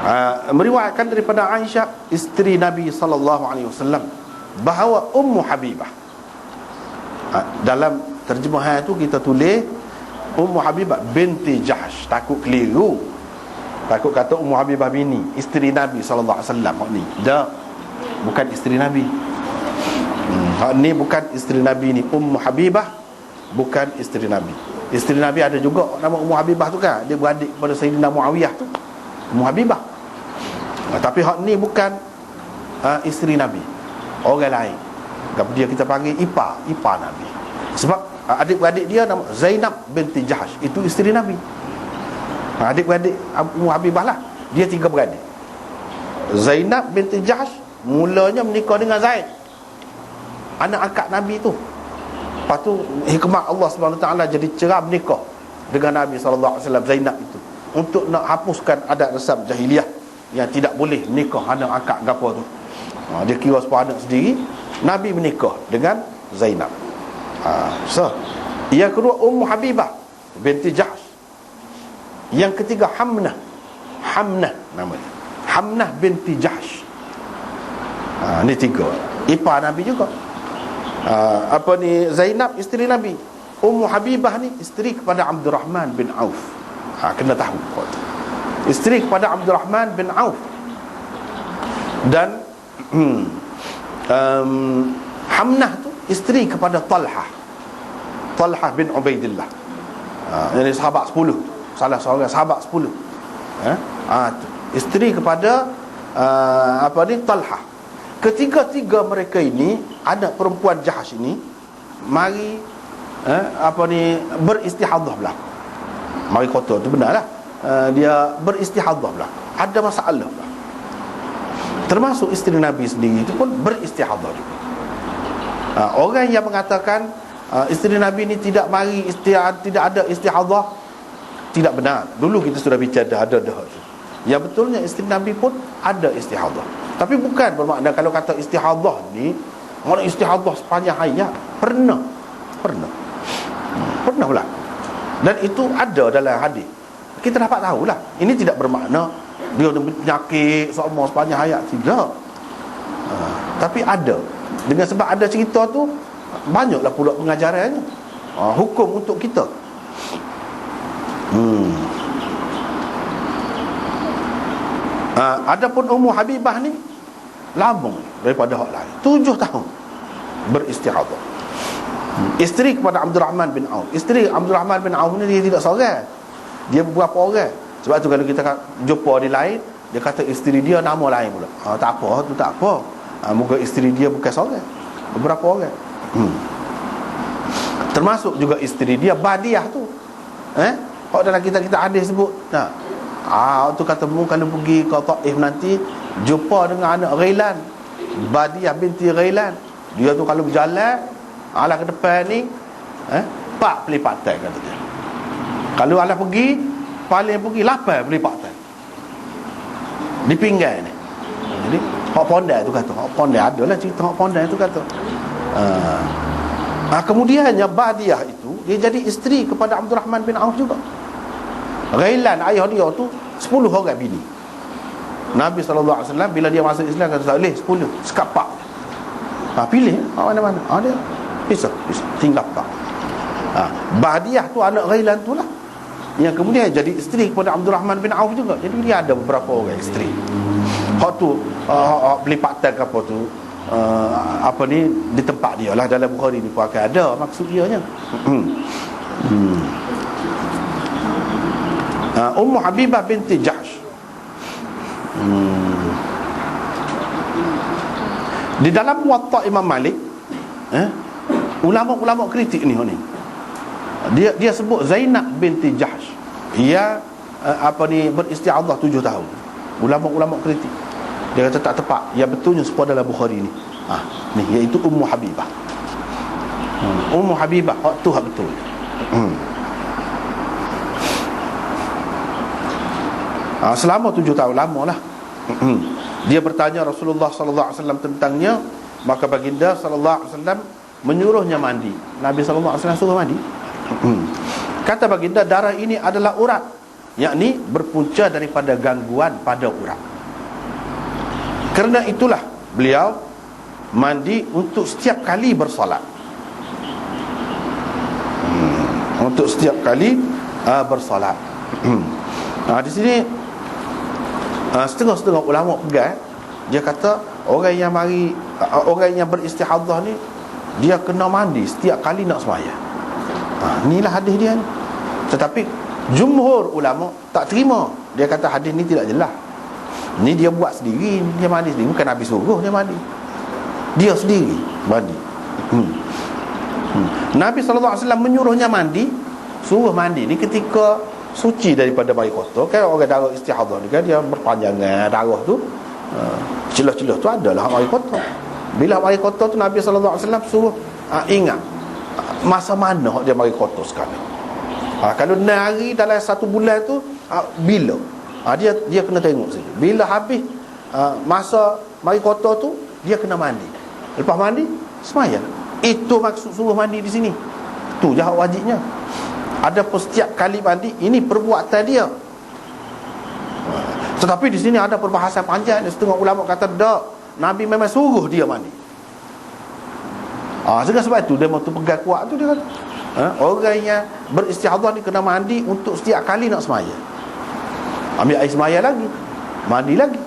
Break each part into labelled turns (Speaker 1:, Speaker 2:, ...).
Speaker 1: uh, meriwayatkan daripada Aisyah isteri Nabi sallallahu alaihi wasallam bahawa Ummu Habibah uh, dalam terjemahan itu kita tulis Ummu Habibah binti Jahsh takut keliru. Takut kata Ummu Habibah bini isteri Nabi sallallahu alaihi wasallam. Ni dah bukan isteri Nabi. Hmm, ni bukan isteri Nabi ni. Ummu Habibah bukan isteri Nabi. Isteri Nabi ada juga nama Ummu Habibah tu kan? Dia beradik kepada Sayyidina Muawiyah tu Ummu Habibah ha, tapi hak ni bukan uh, isteri Nabi. Orang lain. Kalau dia kita panggil? Ipa. Ipa Nabi. Sebab uh, adik-beradik dia nama Zainab binti Jahash itu isteri Nabi. Uh, adik-beradik Ummu Habibah lah. Dia tiga beradik. Zainab binti Jahash mulanya menikah dengan Zaid. Anak angkat Nabi tu. Lepas tu hikmah Allah SWT jadi cerah menikah dengan Nabi SAW Zainab itu untuk nak hapuskan adat resam jahiliah yang tidak boleh menikah anak akak gapo tu. Ha, dia kira sepuluh anak sendiri Nabi menikah dengan Zainab. Ha, so yang kedua Ummu Habibah binti Jahsh. Yang ketiga Hamnah. Hamnah namanya. Hamnah binti Jahsh. Ha, ni tiga. Ipar Nabi juga uh, apa ni Zainab isteri Nabi Ummu Habibah ni isteri kepada Abdul Rahman bin Auf ha, kena tahu isteri kepada Abdul Rahman bin Auf. Dan um, Hamnah tu isteri kepada Talha. Talha bin Ubaidillah. Ha, ini sahabat 10 salah seorang sahabat 10 ha? Ha, tu. isteri kepada uh, apa ni Talha. Ketiga-tiga mereka ini anak perempuan Jahash ini mari eh, apa ni beristihadah pula mari kotor tu benar lah. Uh, dia beristihadah pula. Ada masalah pula. Termasuk isteri Nabi sendiri itu pun beristihadah juga. Uh, orang yang mengatakan uh, isteri Nabi ini tidak mari istihad, tidak ada istihadah tidak benar. Dulu kita sudah bicara ada dah. Yang betulnya isteri Nabi pun ada istihadah tapi bukan bermakna kalau kata istihadah ni Orang istihadah sepanjang hayat Pernah. Pernah. Pernah pula Dan itu ada dalam hadis. Kita dapat tahulah. Ini tidak bermakna Dia ada penyakit Semua sepanjang hayat. Tidak. Ha, Tapi ada. Dengan sebab ada cerita tu Banyaklah pula pengajarannya. Ha, Hukum untuk kita. Hmm. Ha, adapun Ummu Habibah ni lama daripada hak lain. Tujuh tahun beristihadah isteri kepada Abdul Rahman bin Auf. Isteri Abdul Rahman bin Auf ni dia tidak seorang. Dia beberapa orang? Sebab tu kalau kita jumpa di lain dia kata isteri dia nama lain pula. Ha, tak apa tu tak apa. Ha, moga isteri dia bukan seorang. Beberapa orang? Hmm. termasuk juga isteri dia Badiah tu. Eh? Kalau dalam kita kita hadis sebut nah ah tu kata mu kalau pergi ke Taif nanti jumpa dengan anak Ghailan Badiah binti Ghailan dia tu kalau berjalan ala ke depan ni eh pak pelipatan kata dia. Kalau ala pergi paling pergi lapan pelipatan di pinggan ni. Jadi hak pondai tu kata hak pondai. Adalah cerita hak pondai tu kata. Uh, kemudiannya Badiah itu dia jadi isteri kepada Abdul Rahman bin Auf juga. Ghailan ayah dia tu 10 orang bini. Nabi SAW bila dia masuk Islam kata tak boleh 10 sekapak ha, pilih ha, mana-mana. Ha, dia bisa, bisa. Tinggal pak ha, Badiah tu anak Ghailan tu lah. Yang kemudian jadi isteri kepada Abdul Rahman bin Auf juga. Jadi dia ada beberapa orang isteri. Hak tu uh, pelipatan ke apa tu uh, apa ni di tempat dia lah. Dalam Bukhari ni pun akan ada maksud dia nya hmm. hmm. Ummu Habibah binti Jahsh. Hmm. Di dalam muwatta Imam Malik eh, Ulama-ulama kritik ni ni dia dia sebut Zainab binti Jahsh. Ia uh, apa ni beristiadah tujuh tahun. Ulama-ulama kritik. Dia kata tak tepat. Yang betulnya sebuah dalam Bukhari ni. Ha, ni Iaitu Ummu Habibah. Hmm. Ummu Habibah Waktu hak betul. Hmm. ha, Selama tujuh tahun lama lah. Hmm. dia bertanya Rasulullah sallallahu alaihi wasallam tentangnya. Maka baginda sallallahu alaihi wasallam menyuruhnya mandi. Nabi wasallam suruh mandi. Hmm. kata baginda darah ini adalah urat yakni berpunca daripada gangguan pada urat. Kerana itulah beliau mandi untuk setiap kali bersolat. Hmm. untuk setiap kali uh, bersolat. Uh, di sini uh, setengah-setengah ulama pegang dia kata orang yang mari uh, orang yang beristihadah ni dia kena mandi setiap kali nak semaya ha, inilah hadis dia tetapi jumhur ulama tak terima. Dia kata hadis ni tidak jelas. Ni dia buat sendiri dia mandi sendiri. Bukan Nabi suruh dia mandi. Dia sendiri mandi. Hmm. Hmm. Nabi SAW menyuruhnya mandi suruh mandi ni ketika suci daripada bayi kotor. Kan orang darah istihadah ni kan dia berpanjangan darah tu. Uh, celah-celah tu adalah bayi kotor bila bayi kotor tu Nabi SAW suruh uh, ingat masa mana dia mari kotor sekali ha, kalau nari dalam satu bulan tu ha, bila? Ha, dia dia kena tengok saja. Bila habis ha, masa mari kotor tu dia kena mandi. Lepas mandi semaya itu maksud suruh mandi di sini. Tu jahat wajibnya. Ada pun setiap kali mandi ini perbuatan dia. Tetapi di sini ada perbahasan panjang. Setengah ulama kata tak Nabi memang suruh dia mandi Ah, ha, sebab itu dia waktu pegang kuat tu dia kata. Ha? Orang yang beristihadah ni kena mandi untuk setiap kali nak semaya. Ambil air semaya lagi. Mandi lagi.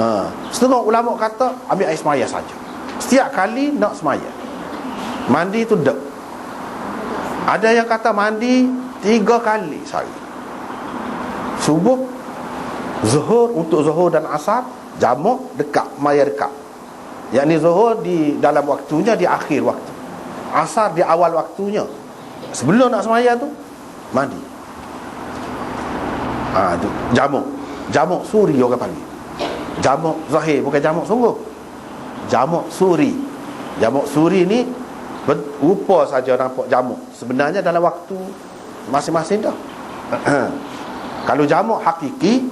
Speaker 1: Ha. Setengah ulama kata ambil air semaya saja. Setiap kali nak semaya. Mandi tu dek. Ada yang kata mandi tiga kali sehari. Subuh, zuhur untuk zuhur dan asar, jamuk dekat, maya dekat. Yang ni zuhur di dalam waktunya di akhir waktu. Asar di awal waktunya. Sebelum nak semaya tu mandi. Ha, tu jamuk. Jamuk suri orang panggil. Jamuk zahir bukan jamuk sungguh. Jamuk suri. Jamuk suri ni rupa saja nampak jamuk. Sebenarnya dalam waktu masing-masing dah. Kalau jamuk hakiki,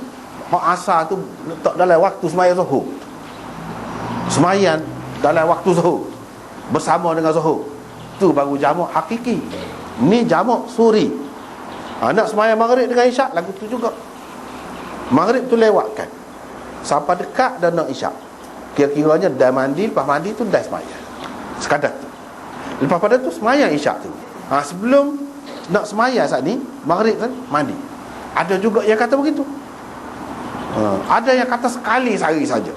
Speaker 1: hak asar tu letak dalam waktu semaya zuhur. Semayan dalam waktu zuhur. Bersama dengan zuhur. Tu baru jamak hakiki. Ni jamak suri. Ha, nak semayang maghrib dengan isyak lagu tu juga. Maghrib tu lewatkan. Sampai dekat dan nak isyak. Kira-kiranya dah mandi lepas mandi tu dah semayang sekadar tu. Lepas pada tu semayang isyak tu. Ha, sebelum nak semayang saat ni maghrib kan mandi. Ada juga yang kata begitu ha, ada yang kata sekali sehari saja.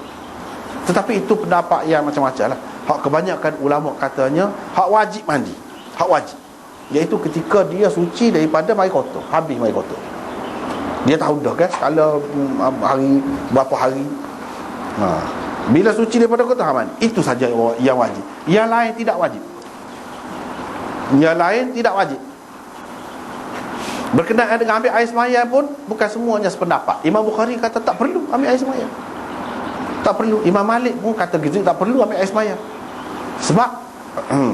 Speaker 1: Tetapi itu pendapat yang macam-macam lah. Hak kebanyakan ulama katanya Hak wajib mandi. Hak wajib. Iaitu ketika dia suci daripada mari kotor. Habis mari kotor. Dia tahu dah kan Sekala mm, hari Berapa hari. Ha. Bila suci daripada kotor ha, Itu saja yang wajib. Yang lain tidak wajib. Yang lain tidak wajib Berkenaan dengan ambil air semaya pun Bukan semuanya sependapat. Imam Bukhari kata tak perlu ambil air semaya tak perlu. Imam Malik pun kata gitu tak perlu ambil air semaya sebab hmm,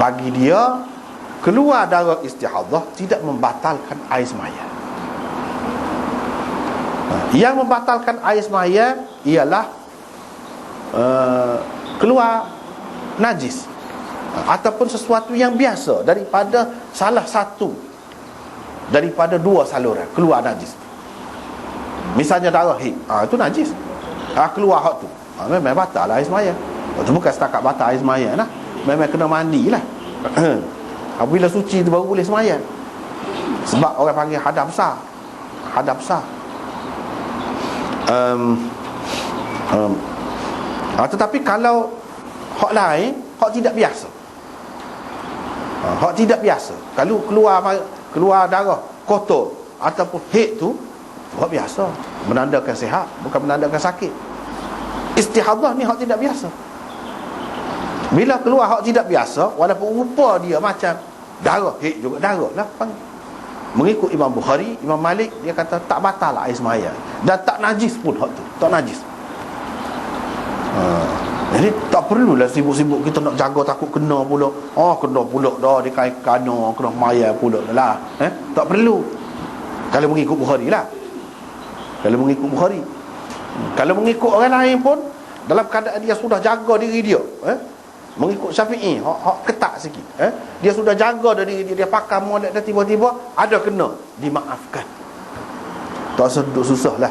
Speaker 1: bagi dia keluar darah istihadah tidak membatalkan air semaya yang membatalkan air semaya ialah uh, keluar najis ataupun sesuatu yang biasa daripada salah satu daripada dua saluran keluar najis. Misalnya darah hid ha, itu najis. Ha, keluar hak tu. Ha, memang batal lah air semaya. Itu bukan setakat batal air semaya lah. Memang kena mandi lah. Apabila suci tu baru boleh semaya. Sebab orang panggil hadap besar. Hadap besar. Um, um, ha, tetapi kalau hak lain hak tidak biasa. Ha, hak tidak biasa. Kalau keluar keluar darah kotor. Ataupun head tu hak biasa. Menandakan sihat bukan menandakan sakit. Istihadah ni hak tidak biasa. Bila keluar hak tidak biasa walaupun rupa dia macam darah hik juga darah lah mengikut Imam Bukhari Imam Malik dia kata tak batal lah air semaya dan tak najis pun hak tu. Tak najis. Ha. Jadi tak perlulah sibuk-sibuk kita nak jaga takut kena pula oh kena pula dah dia kait kena kena maya pula lah eh? tak perlu kalau mengikut Bukhari lah kalau mengikut Bukhari Kalau mengikut orang lain pun Dalam keadaan dia sudah jaga diri dia eh? Mengikut syafi'i hak, hak ketak sikit eh? Dia sudah jaga diri dia Dia pakai molek dan tiba-tiba Ada kena Dimaafkan tak duduk susah lah